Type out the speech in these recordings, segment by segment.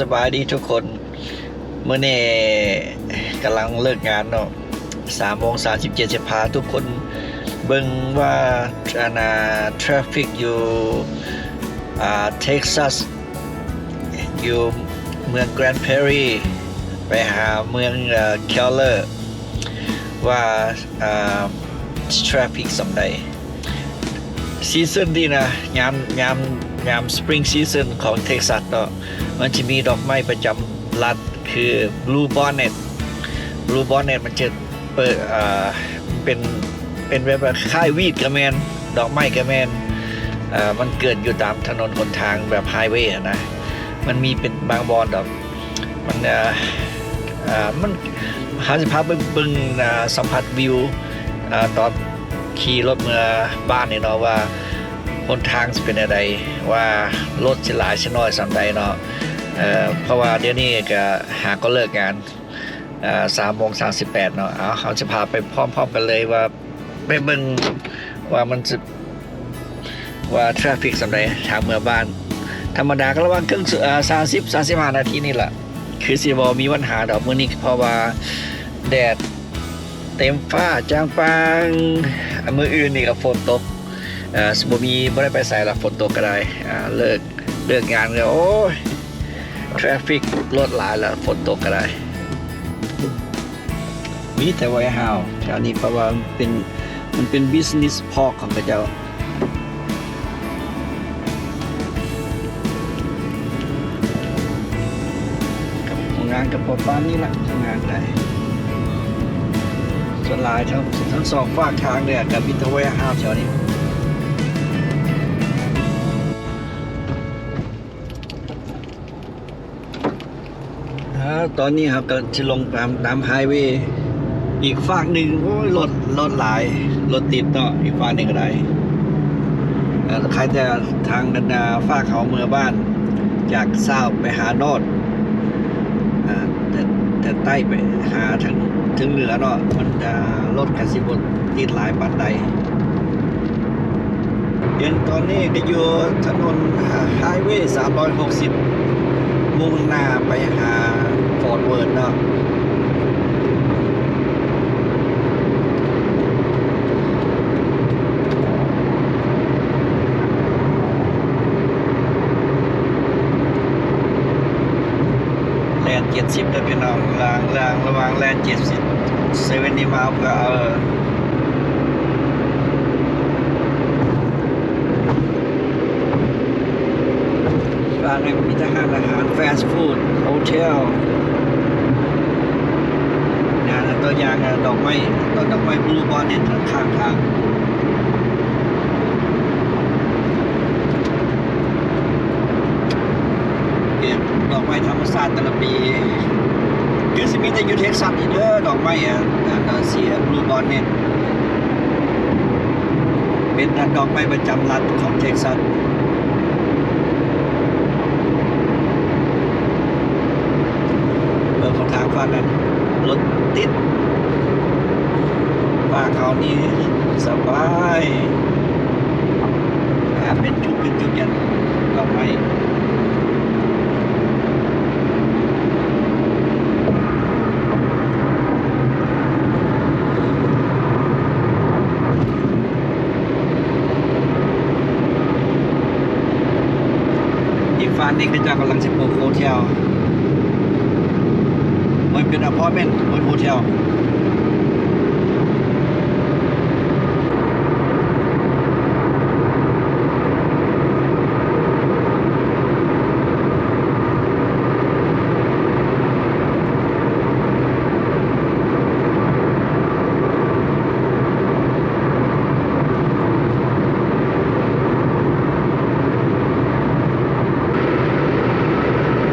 สบายดีทุกคนเมื่อเนี้กำลังเลิกงานเนาะสามโมงสามสิบเจ็ดจะพาทุกคนเบิ่งว่าอาณาทราฟิกอยู่อ่าเท็กซัสอยู่เมืองแกรนด์เพรี ไปหาเมืองเคลเลอร์ว่าทราฟิกสำใดซีซั่นดีนะยามยาม ยามสปริงซีซันของเท็กซัสเนาะมันจะมีดอกไม้ประจำรัฐคือ Blue Bonnet Blue Bonnet มันจะเปิดอ่าเป็นเป็นแบบค่ายวีดกระแมนดอกไม้กระแมนอ่ามันเกิดอยู่ตามถนนหนทางแบบไฮเวย์นะ มันมีเป็นบางบอนดอกมันอ่ามันหาสิพาไปเบิ่งสัมผัสวิวอ่าตอนขี่รถเมื่อบ้านเนี่ยเนาะว่า หนทางจะเป็นอะไรว่ารถสิหลายสิน้อยสำใดเนาะเเพราะว่าเดี๋ยวนี้ก็หาก็เลิกงานสามโมงสามสิบแปดเนาะเอาเขาจะพาไปพร้อมๆกันเลยว่าไปเบิ่งว่ามันจะว่าทราฟิกสำใดทางเมืองบ้าน ธรรมดาก็ระว่างครึ่งสามสิบสามสิบห้านาทีนี่แหละคือสิบอมีปัญหาดอกมือนี้เพราะว่าแดดเต็มฟ้าจางปางมืออื่นนี่ก็ฝนตก สมมติมีไม่ได้ไปใส่ละฝนตกก็ได้อ่าเลิกเลิกงานแล้วโอ้ยทราฟิกรถหลายแล้วฝนตกก็ได้มีแต่ไว้ฮาวแถวนี้เพราะว่ามันเป็นมันเป็นบิสเนสพอกของพระเจ้ากับงานกับปอป้านนี่แหละทำงานได้ส่วนหลายทั้งทั้งสองฝากทางเนี่ยกับมิตรเวห้าแถวนี้ ฮะตอนนี้ครับก็จะลงตามตามไฮเวย์อีกฝากหนึ่งโอ้ยรถรถหลายรถติดเนาะอีกฝากหนึ่งก็ได้ใครจะทางดันดาฝากเขาเมืองบ้าน จากเศร้าไปหาโนดอ่าแต่แต่ใต้ไปหาทางถึงเหนือเนาะมันจะลดกสิบติดหลายปันใดเห็นตอนนี้ก็อยู่ถนนไฮเวย์360 มุ่งหน้าไปหา ฟอร์ดเวิร์ดนะแลนเจ็ดสิบเลยพี่น้องลางลางระหว่างแลนเจ็ดสิบเซเว่นดีมาก็เออร้านนั้มีทหารอาหารแฟสต์ฟู้ดโฮเทลงานตัว อยางดอกไม้ต้นดอกไม้บลูบอลเนี่ยข้างทางเก็บดอกไม้ธรรมชาติแต่ละปีคือสิมีแต่ยูเท็กซัสนี่เด้อดอกไม้อะอ่าเสียบลูบอลเนี่ยเป็นดอกไม้ประจำรัฐของเท็กซัสเบอของทางฝั่งนั้นรถติด ฝ้าเขานี่สบายอ่าเป็นจุดเป็นจุดยันดอกไม้อีกฝั่งนี้ก็จะกำลังจะปลูกโฮเทลมันเป็นอพาร์ตเมนต์บนโฮเทล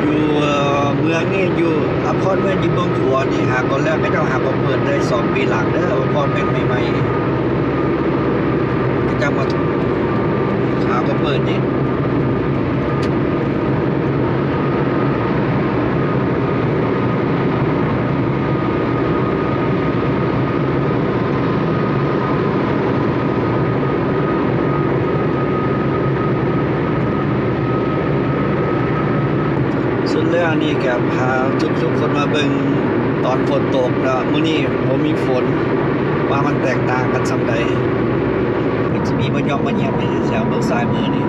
อยู่เอ่อเมืองนี่อยู่อพาร์ตเมนต์อยู่เมืองขัวนี่หาตอนแรกก็จะหามาเปิดได้สองปีหลังเด้ออพาร์ต เมนใหม่ๆก็จะมาหามาเปิดนี่ส่วนเลนี่แกพาทุกๆคนมาเบิงตอนฝนตกนะมื้อนี้บ่มีฝน ว่ามันแตกต่างกันส่ำใดมันจะมีบ่ยอมบ่เงียบนี่แถวเบิ่งซ้ายมือนี่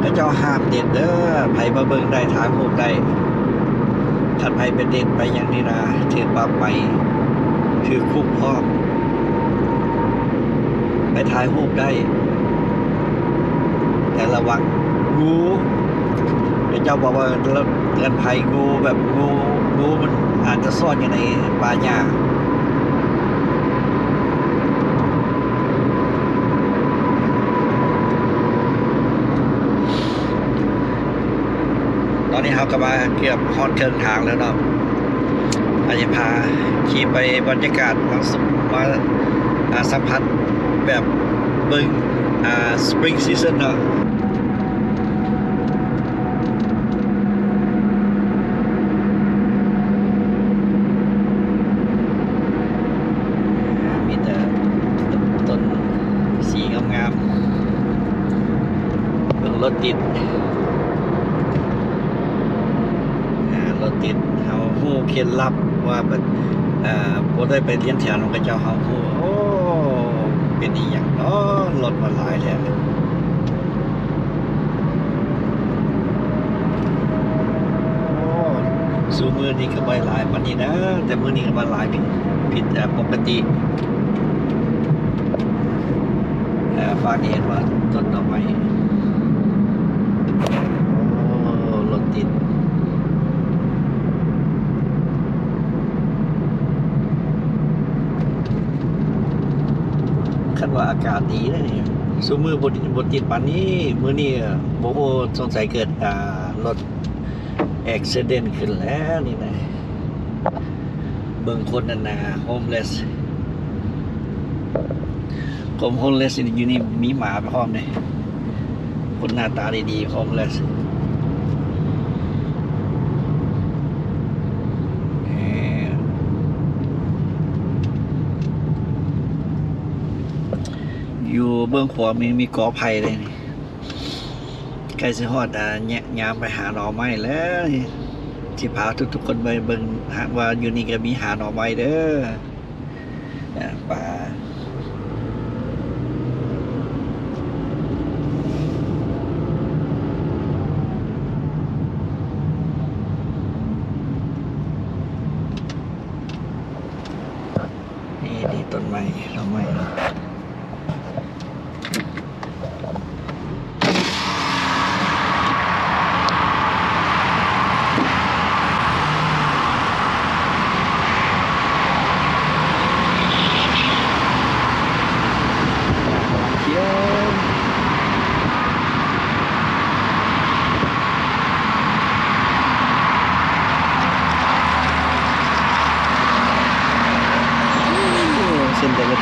แล้วเจ้าห้ามเด็ดเด้อไผมาเบิ่งได้ถายรูปได้คันไผเป็นเด็ดไปอย่างนี้นะถือปรับไป คือคุกพร้อไปถ่ายรูปได้ แต่ระวังงูเดี๋ยวเจ้าบอกว่าเตือนภัยงูแบบงูงูมันอาจจะซ่อนอยู่ในป่าหญ้าตอนนี้เราก็มาเกือบฮอดเชิงทางแล้วเนาะอาจจะพาขี่ไปบรรยากาศมาสมาอ่าสัมผัสแบบบิ่งอ่าสปริงซีซันเนาะ มีแต่ต้นสีงามๆเบิ่งรถติดอ่ารถติดเขาหู้เค ล็ดลับว่าแบบอ่าบ่ได้ไปเรียนแถวของกระเจ้าเขาหู้โอ้เป็นอีหยังเนาะรถมาหลายแท้โอ้สูมือนี้ก็ไม่หลายปานนี้นะ แต่มือนี้ก็มาหลายผิดผิดอ่ปกติแต่ฟ้าเห็นว่าต้นดอกไม้โอ้รถติดคันว่ากาศดีนะนี่สูมือบทบทติดปันนี้มือนี่โบโบสงสัยเกิดอ่ารถเอ็กซิเดนขึ้นแล้วนี่นะเบิ่งคนนั่นนะโฮมเลสกรมโฮมเลสอยู่นี่มีหมาไปพร้อมเลยคนหน้าตาดีๆโฮมเลส อยู่เบื้องขวามีมีกอไผ่เลยนี่ใกล้สิฮอดอ่าแยะยามไปหาหน่อไม้แล้วนี่สิพาทุกๆคนไปเบิ่งหาว่าอยู่นี่ก็มีหาหน่อไม้เด้อป่านี่ต้นไม้ต้นไม้เขียว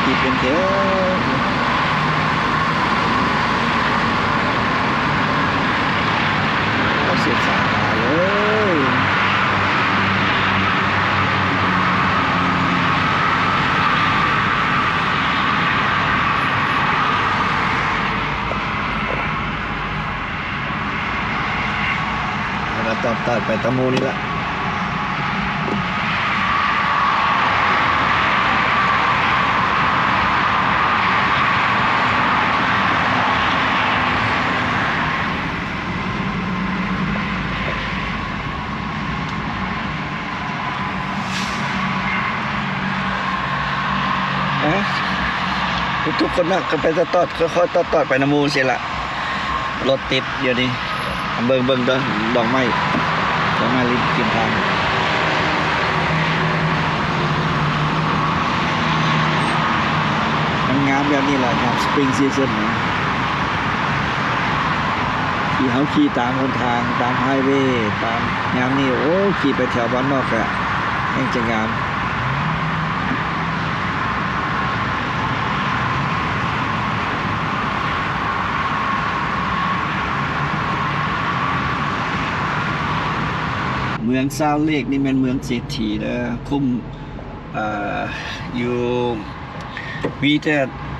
เส้นแต่ละตีเป็นเขียวเอาเสียสาขาเลยแล้วก็ตอดตอดไปตะมูนี่ละอะ ทุกคนนะก็ไปตอดตอดค่อยๆตอดตอดไปน้ำมูเสียละรถติดเดี๋ยวนี้เบิ่งเบิ่งด้อดอกไม้ดอกไม้ริมริมทางมันงามแบบนี้แหละครับสปริงซีซันนะขี่เขาขี่ตามคนทางตามไฮเวย์ตามงามนี่โอ้ขี่ไปแถวบ้านนอกอะแห่งจะงาม มืองซาเลกนี่เป็นเมืองเศรษฐีนะคุ้มออยู่มีแต่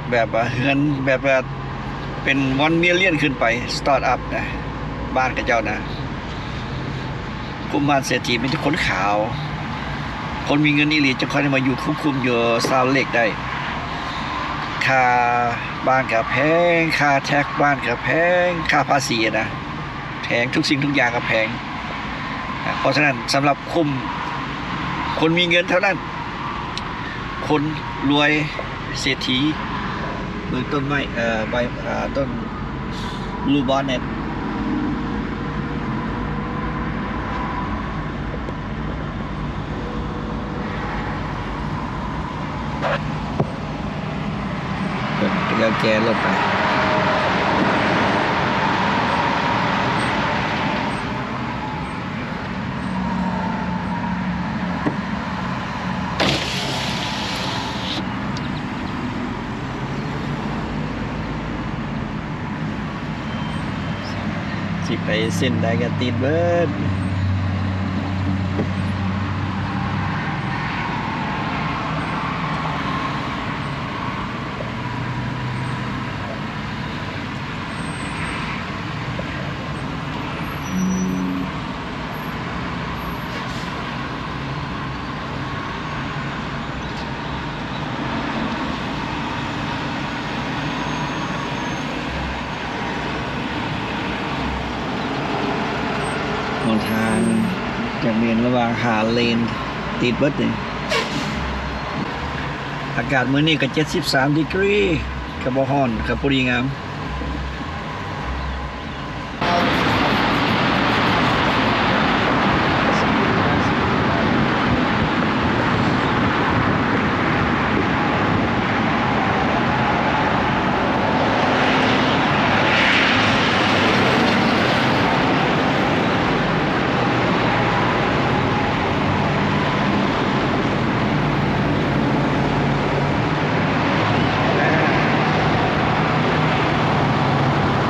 แบบเฮือนแบบเป็นวันเมียเลียนขึ้นไปสตาร์ทอัพนะบ้านกับเจ้านะกลุ่มบ้านเศรษฐีเป็นทุกคนขาว คนมีเงินนี่หลีจะค่อยมาอยู่คุ้มคุมอยู่ซาวเล็กได้ค่าบ้านกับแพงค่าแท็กบ้านกับแพงค่าภาษีนะแพงทุกสิ่งทุกอย่างก็แพง เพราะฉะนั้นสำหรับคุมคนมีเงินเท่านั้น คนรวยเศรษฐีหรือต้นไม้เอ่อใบต้นลูบอนเน็ตแล้วแกรถไป สิไป เส้นใดก็ติดเบิดหนทางจากเมียน ระหว่างหาเลน ติดเบิดนี่อากาศมื้อนี้ก็73ดีกรีก็บ่ฮ้อนก็บพอดีงาม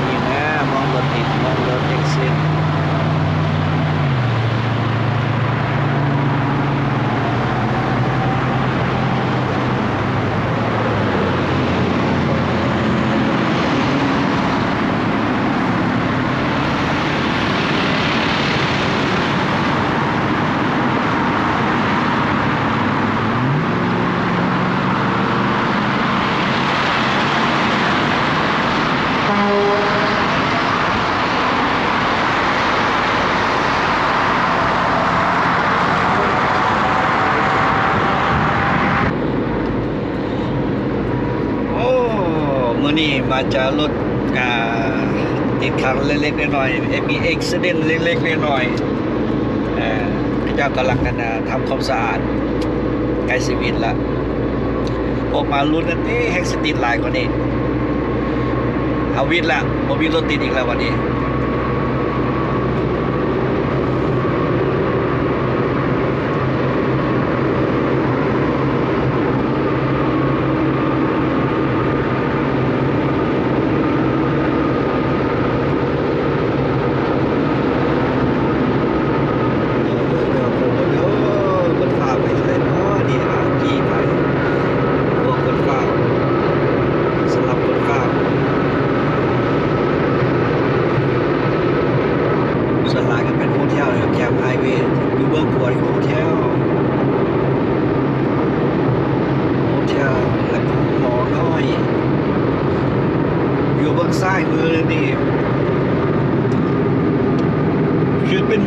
นี่นะมองรถติดมองรถเอ็กซิมโอ้มื้อนี้มา จะลดติดขัดเล็กๆน้อยๆเอ่อมีอุบิเหตุเล็กๆน้อยๆเอ่อเจ้ากำลังกันทำความสะอาดใกล้ชีวิตละออกมาลุ้นกันนี่แฮกสติดหลายกว่านี้เอาวิทย์ละบ่มีรถติดอีกแล้ววันนี้ฟ้าไปเลยเนาะนี่อะกี่ไปพวกคนฟ้าสำหรับคนฟ้าส่วนหลายก็เป็นโฮเทลนะครับแคมป์ไฮเวย์อยู่เบื้องขวดของโฮเทลโฮเทลและหมอน้อย อยู่เบื้องซ้ายมือนี่ คือเป็น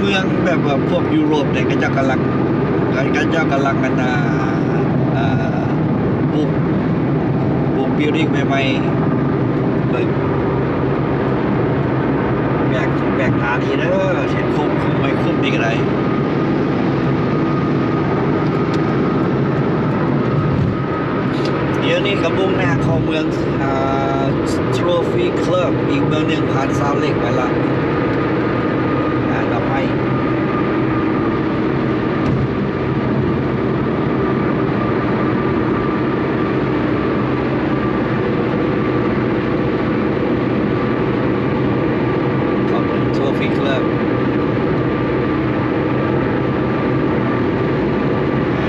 เมืองแต่พวกยุโรปเนี่ยก็จะกำลังก็จะกำลังกันอ่าปลูกปลูกบิลดิ้งใหม่ๆเบิกแบกแบกตาดีเด้อเห็นคุ้มคุ้มไม่คุ้มดีกันไรเดี๋ยวนี้กำบุงหน้าเข้าเมืองอ่าทรอฟีคลับอีกเมืองหนึ่งผ่านซาวเล็กไปละ อ่าต่อไปขอบคุณทัวร์ฟิกเลิฟ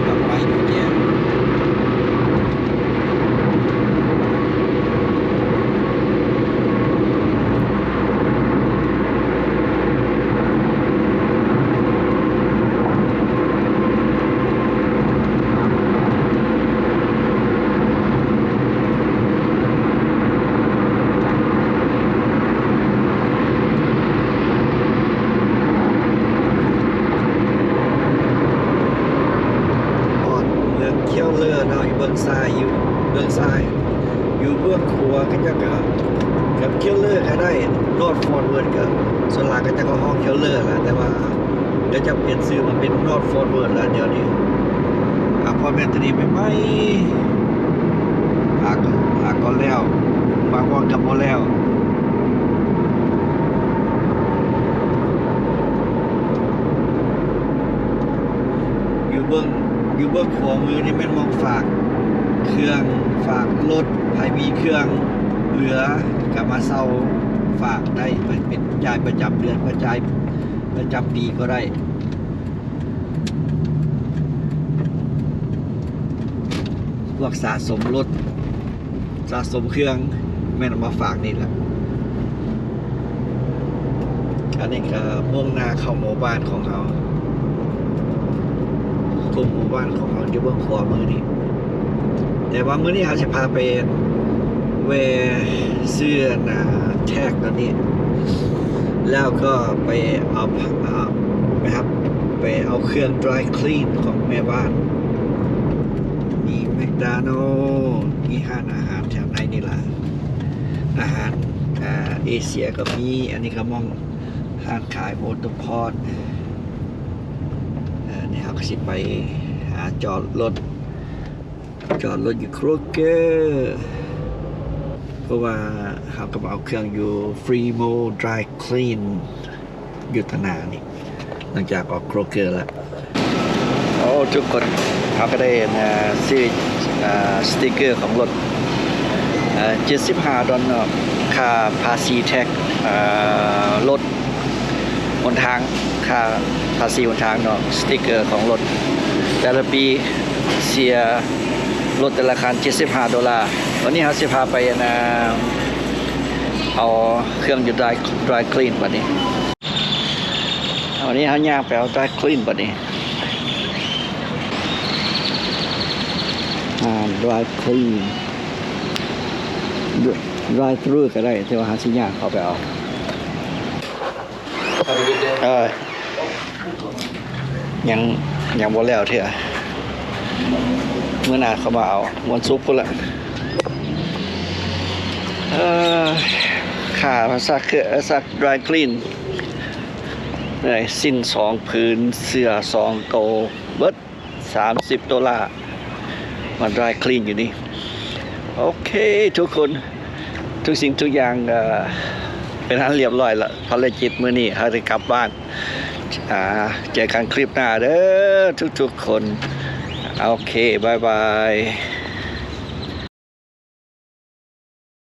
ต่อไปดูเจม งซ้ายอยู่เบื้องซ้าย อยู่เบื้องขวาก็จะกับกับเคียวเลอร์ก็ได้โนดฟอร์ เวิร์ดกับส่วนหลักก็จะก็ห้องเคียวเลอร์แหละแต่ว่าเดี๋ยวจะเปลี่ยนชื่อมาเป็นโนดฟอร์เวิร์ดแล้วเดี๋ยวนี้อะพอแมนตวนี้ไม่ไหมอาก็อากก็แล้วบางวันกับบ่แล้วอยู่เบื้องอยู่เบื้องขวามือนี่เป็นมองฝาก เครื่องฝากรถใครมีเครื่องเหลือกลับมาเซา ฝากได้มันเป็นจ่ายประจำเดือนประจายประจำปีก็ได้พวกสะสมรถสะสมเครื่องแม่นมาฝากนี่แหละอันนี้ก็มุ่งหน้าเข้าหมู่บ้านของเขากลุ่มหมู่บ้านของเขาอยู่เบื้องขวามือนี่แต่ว่ามื้อนี้เขาจะพาไป เวเสื้อหนาแท็กตัวนี้ แล้วก็ไปเอาไปครับไปเอาเครื่อง dry clean ของแม่บ้าน มีแมคดาโนมีห้านอาหารแถวในนี่ล่ะ อาหารเอเชียก็มี อันนี้ก็มองห้านขายโมโตพอดนี่เขาสิไปหาจอดรถจอดรถอยู่โครเกอร์ เพราะว่าเขาก็มาเอาเครื่องอยู่ฟรีโมดรายคลีนยุทธนานี่ หลังจากออกโครเกอร์แล้วโอ้ทุกคนเขาก็ได้มาซื้ออ่าสติกเกอร์ของรถเจ็ดสิบห้าดอลลาร์ค่าภาษีแท็กรถบนทางค่าภาษีบนทางเนาะสติกเกอร์ของรถ แต่ละปีเสียรถแต่ละคัน75 ดอลลาร์ วันนี้เขาสิพาไปนะเอาเครื่องอยู่ dry dry clean บัดนี้วันนี้เขาย่างไปเอา dry clean บัดนี้อ่า dry clean dry through ก็ได้แต่ว่าหาสิย่างเขาไปเอาเออยังยังบ่แล้วเถอะเมื่อหนาเขามาเอาวันซุปพุ่นละ ขามาซักเครื่องซัก dry clean เลยสิ้นสองพื้นเสื้อสองโตเบิดสามสิบดอลลาร์มา dry clean อยู่นี่ โอเคทุกคนทุกสิ่งทุกอย่างเป็นอันเรียบร้อยล้วภารกิจมื้อนี้เขาจะกลับบ้านเจอกันคลิปหน้าเด้อทุกๆคน โอเคบายบาย